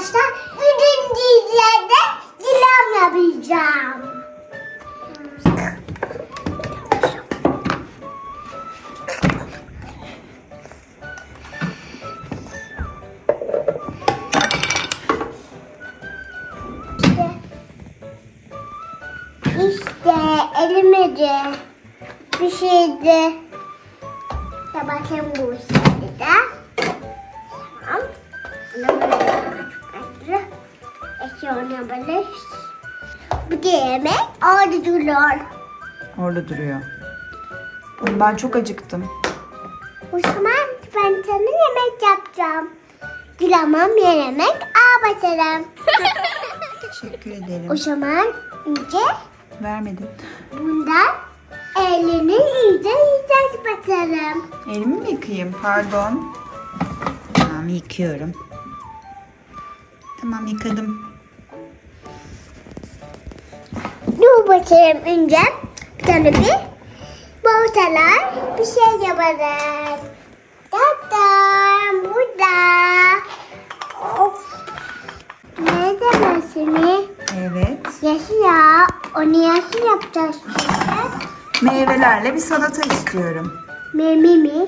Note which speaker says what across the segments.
Speaker 1: arkadaşlar bugün dizilerde dilam yapacağım. İşte, işte elime de bir şeydi. Ya bakayım bu de. Tamam. Bunu Oynayabiliriz. Bu yemek orada duruyor.
Speaker 2: Orada duruyor. Ben çok acıktım.
Speaker 1: O zaman ben sana yemek yapacağım. Dilamam yemek ağ.
Speaker 2: Teşekkür ederim.
Speaker 1: o zaman önce
Speaker 2: Vermedin.
Speaker 1: bundan elini iyice iyice basarım.
Speaker 2: Elimi mi yıkayayım? Pardon. Tamam yıkıyorum. Tamam yıkadım.
Speaker 1: Dur bakayım önce bir tane bir borsalar bir şey yaparız. Tatam burada. Of. Nerede resmi?
Speaker 2: Evet.
Speaker 1: Yeşil ya. Onu yeşil yapacağız.
Speaker 2: Meyvelerle bir salata istiyorum.
Speaker 1: Memi mi?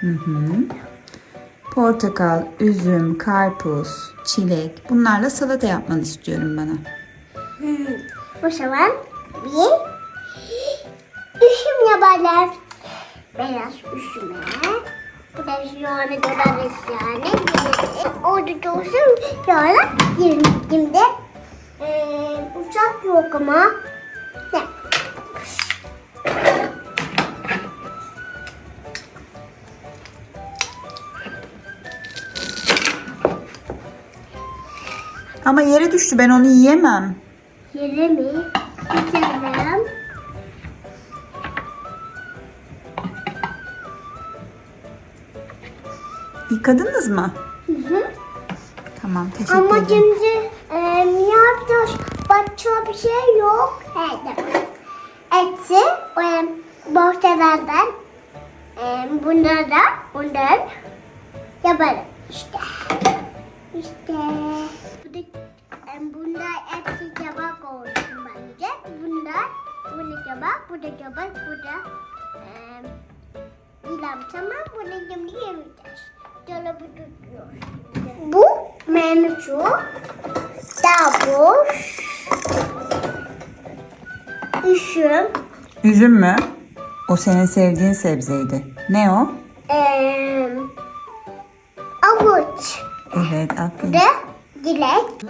Speaker 2: Hı hı. Portakal, üzüm, karpuz, çilek. Bunlarla salata yapmanı istiyorum bana.
Speaker 1: O zaman bir üşüm yapalım. Beyaz üşüme. Şu ana dolarız yani. Orada dursun. Sonra şimdi ee, uçak yok ama. Ne?
Speaker 2: Ama yere düştü ben onu yiyemem.
Speaker 1: Yere mi? Geçelim.
Speaker 2: Yıkadınız mı?
Speaker 1: Hı hı.
Speaker 2: Tamam teşekkür
Speaker 1: Ama
Speaker 2: ederim.
Speaker 1: şimdi e, yapacağız? Başka bir şey yok. Evet. Eti e, bohçalardan e, bunlardan bundan yaparım işte. İşte bu bunda hepsi tabak olsun bence. Bunda bu da tabak, bu da tabak, bu da e, dilam tamam. Bunu yemeyeceğiz. Dolabı tutuyor. Bu menüsü. Daha boş. Üşüm.
Speaker 2: Üzüm mü? O senin sevdiğin sebzeydi. Ne o?
Speaker 1: Eee, avuç.
Speaker 2: Evet aferin.
Speaker 1: Ve dilek.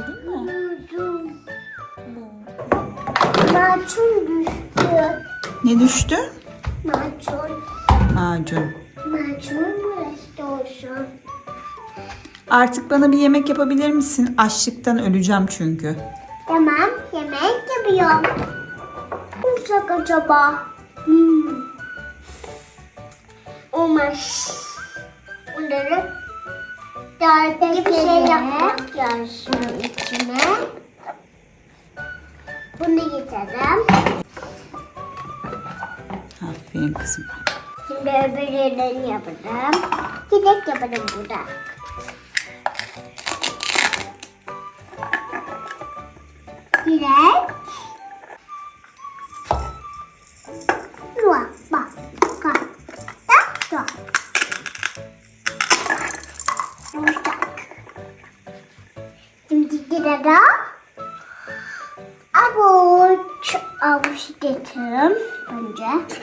Speaker 1: Macun düştü.
Speaker 2: Ne düştü?
Speaker 1: Macun.
Speaker 2: Macun.
Speaker 1: Macun burası olsun.
Speaker 2: Artık bana bir yemek yapabilir misin? Açlıktan öleceğim çünkü.
Speaker 1: Tamam, yemek yapıyorum. Ne olacak acaba? Hmm. Olmaz. Bunları daha bir şey yapmak lazım içine. Bunu getirdim.
Speaker 2: Aferin kızım.
Speaker 1: Şimdi öbürlerini yapacağım. Dilek yapalım burada. Dilere avuç, avuç getirin önce.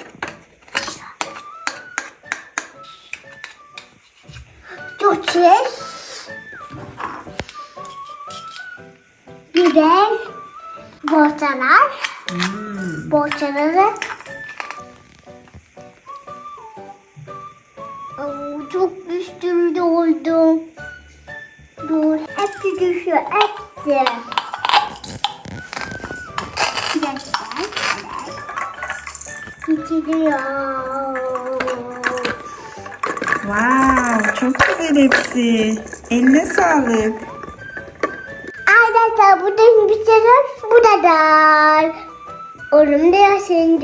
Speaker 1: Domates. Biber. Borsalar.
Speaker 2: Hmm.
Speaker 1: Borsaları. Oo, çok üstümde oldu. Dur. Hepsi düşüyor. Hepsi. Bir dakika. Getiriyor.
Speaker 2: Wow, çok güzel hepsi. Eline sağlık.
Speaker 1: Arkadaşlar buradan bitirir. Bu da dar. Onu da yaşayın.